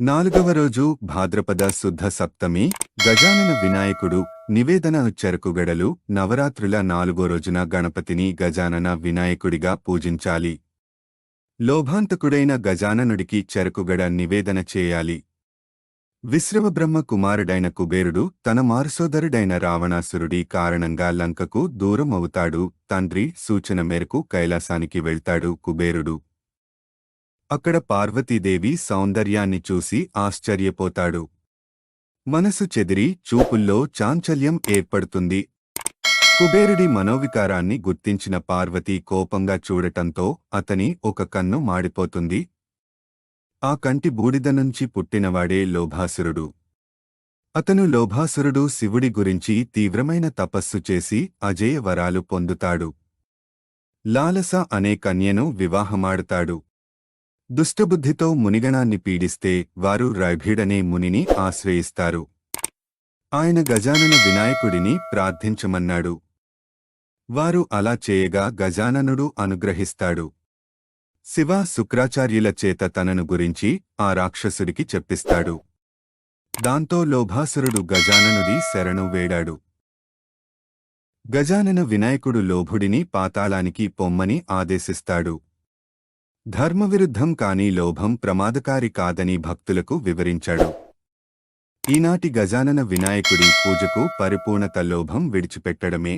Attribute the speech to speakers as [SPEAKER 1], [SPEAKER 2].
[SPEAKER 1] నాలుగవ రోజు భాద్రపద శుద్ధ సప్తమి గజానన వినాయకుడు నివేదన చెరకుగడలు నవరాత్రుల నాలుగో రోజున గణపతిని గజానన వినాయకుడిగా పూజించాలి. లోభాంతకుడైన గజాననుడికి చెరకుగడ నివేదన చేయాలి. విశ్రవబ్రహ్మ కుమారుడైన కుబేరుడు తన మారుసోదరుడైన రావణాసురుడి కారణంగా లంకకు దూరం అవుతాడు తండ్రి సూచన మేరకు కైలాసానికి వెళ్తాడు కుబేరుడు. అక్కడ పార్వతీదేవి సౌందర్యాన్ని చూసి ఆశ్చర్యపోతాడు. మనసు చెదిరి చూపుల్లో చాంచల్యం ఏర్పడుతుంది. కుబేరుడి మనోవికారాన్ని గుర్తించిన పార్వతి కోపంగా చూడటంతో అతని ఒక కన్ను మాడిపోతుంది. ఆ కంటి బూడిద నుంచి పుట్టినవాడే లోభాసురుడు. అతను లోభాసురుడు శివుడి గురించి తీవ్రమైన తపస్సు చేసి అజేయ వరాలు పొందుతాడు. లాలస అనే కన్యను వివాహమాడుతాడు. దుష్టబుద్ధితో మునిగణాన్ని పీడిస్తే వారు రైభీడనే మునిని ఆశ్రయిస్తారు. ఆయన గజానన వినాయకుడిని ప్రార్థించమన్నాడు. వారు అలా చేయగా గజాననుడు అనుగ్రహిస్తాడు. శివ శుక్రాచార్యుల చేత తనను గురించి ఆ రాక్షసుడికి చెప్పిస్తాడు. దాంతో లోభాసురుడు గజాననుడి శరణు వేడాడు. గజానన వినాయకుడు లోభుడిని పాతాళానికి పొమ్మని ఆదేశిస్తాడు. ధర్మవిరుద్ధం కాని లోభం ప్రమాదకారి కాదని భక్తులకు వివరించాడు. ఈనాటి గజానన వినాయకుడి పూజకు పరిపూర్ణత లోభం విడిచిపెట్టడమే